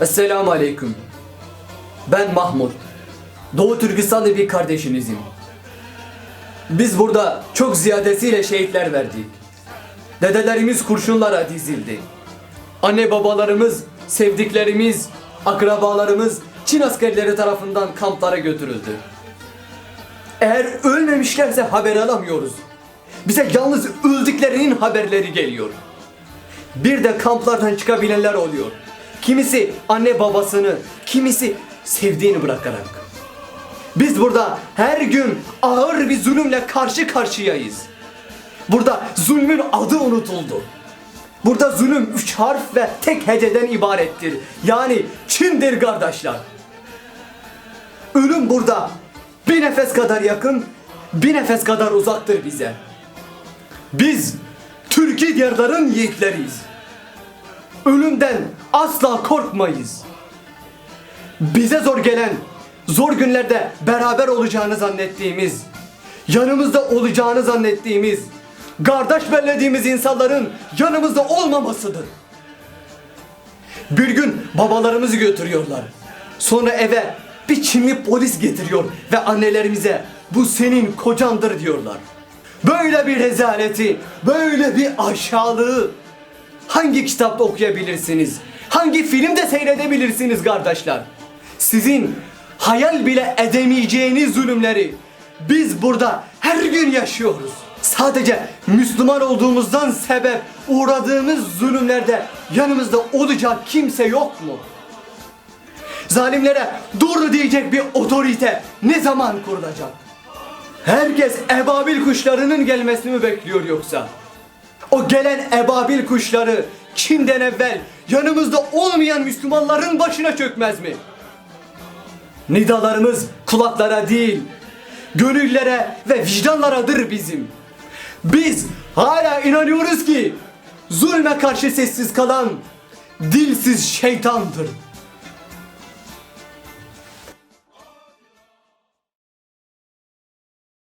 Esselamu Aleyküm. Ben Mahmut. Doğu Türkistanlı bir kardeşinizim. Biz burada çok ziyadesiyle şehitler verdik. Dedelerimiz kurşunlara dizildi. Anne babalarımız, sevdiklerimiz, akrabalarımız Çin askerleri tarafından kamplara götürüldü. Eğer ölmemişlerse haber alamıyoruz. Bize yalnız öldüklerinin haberleri geliyor. Bir de kamplardan çıkabilenler oluyor. Kimisi anne babasını, kimisi sevdiğini bırakarak. Biz burada her gün ağır bir zulümle karşı karşıyayız. Burada zulmün adı unutuldu. Burada zulüm üç harf ve tek heceden ibarettir. Yani Çin'dir kardeşler. Ölüm burada bir nefes kadar yakın, bir nefes kadar uzaktır bize. Biz Türkiye diyarların yiğitleriyiz. Ölümden asla korkmayız. Bize zor gelen, zor günlerde beraber olacağını zannettiğimiz, yanımızda olacağını zannettiğimiz, kardeş bellediğimiz insanların yanımızda olmamasıdır. Bir gün babalarımızı götürüyorlar. Sonra eve bir Çinli polis getiriyor ve annelerimize bu senin kocandır diyorlar. Böyle bir rezaleti, böyle bir aşağılığı hangi kitapta okuyabilirsiniz? Hangi filmde seyredebilirsiniz kardeşler? Sizin hayal bile edemeyeceğiniz zulümleri biz burada her gün yaşıyoruz. Sadece Müslüman olduğumuzdan sebep uğradığımız zulümlerde yanımızda olacak kimse yok mu? Zalimlere dur diyecek bir otorite ne zaman kurulacak? Herkes ebabil kuşlarının gelmesini mi bekliyor yoksa? O gelen ebabil kuşları Çin'den evvel yanımızda olmayan Müslümanların başına çökmez mi? Nidalarımız kulaklara değil, gönüllere ve vicdanlaradır bizim. Biz hala inanıyoruz ki zulme karşı sessiz kalan dilsiz şeytandır.